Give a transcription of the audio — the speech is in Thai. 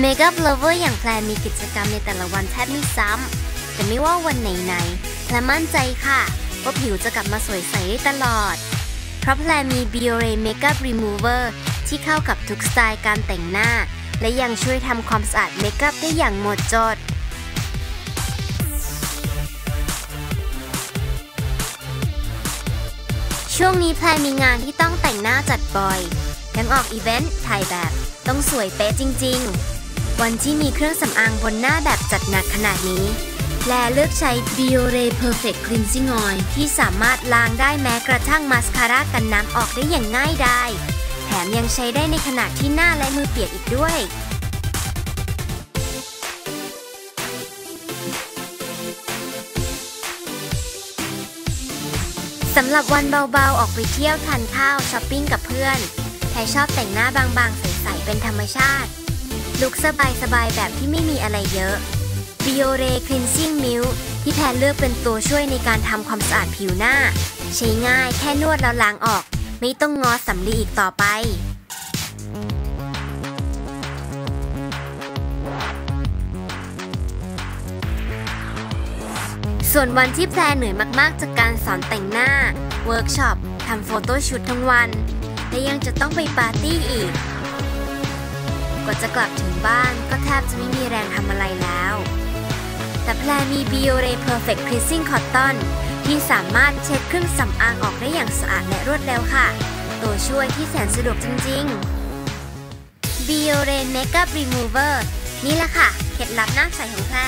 เมคอัพเลเวอร์อย่างแพรมีกิจกรรมในแต่ละวันแทบไม่ซ้ำ แต่ไม่ว่าวันไหนๆแพรมั่นใจค่ะ ว่าผิวจะกลับมาสวยใสได้ตลอด เพราะแพรมี Biore Makeup Remover ที่เข้ากับทุกสไตล์การแต่งหน้า และยังช่วยทำความสะอาดเมคอัพได้อย่างหมดจดช่วงนี้แพรมีงานที่ต้องแต่งหน้าจัดบ่อย ทั้งออกอีเวนต์ ถ่ายแบบ ต้องสวยเป๊ะจริง ๆ วันที่มีเครื่องสำอางบนหน้าแบบจัดหนักขนาดนี้ และเลือกใช้ Biore Perfect Cleansing Oil ที่สามารถล้างได้แม้กระทั่งมาสคาร่ากันน้ำออกได้อย่างง่ายดายแถมยังใช้ได้ในขณะที่หน้าและมือเปียกอีกด้วยสำหรับวันเบาๆ ออกไปเที่ยวทานข้าวช้อปปิ้งกับเพื่อนแพรชอบแต่งหน้าบางๆ ใสๆ เป็นธรรมชาติ ลุคสบายๆแบบที่ไม่มีอะไรเยอะ Biore Cleansing Milk ที่แพรเลือกเป็นตัวช่วยในการทำความสะอาดผิวหน้า ใช้ง่ายแค่นวดแล้วล้างออก ไม่ต้องงอสำลีอีกต่อไปส่วนวันที่แพรเหนื่อยมาก ๆ จากการสอนแต่งหน้า เวิร์กช็อป ทำโฟโต้ชุดทั้งวัน และยังจะต้องไปปาร์ตี้อีก กว่าจะกลับถึงบ้านก็แทบจะไม่มีแรงทำอะไรแล้ว แต่แพรมี Biore Perfect Cleansing Cotton ที่สามารถเช็ดเครื่องสำอางออกได้อย่างสะอาดและรวดเร็วค่ะ ตัวช่วยที่แสนสะดวกจริงๆ Biore Makeup Remover นี่แหละค่ะ เคล็ดลับหน้าใสของแพร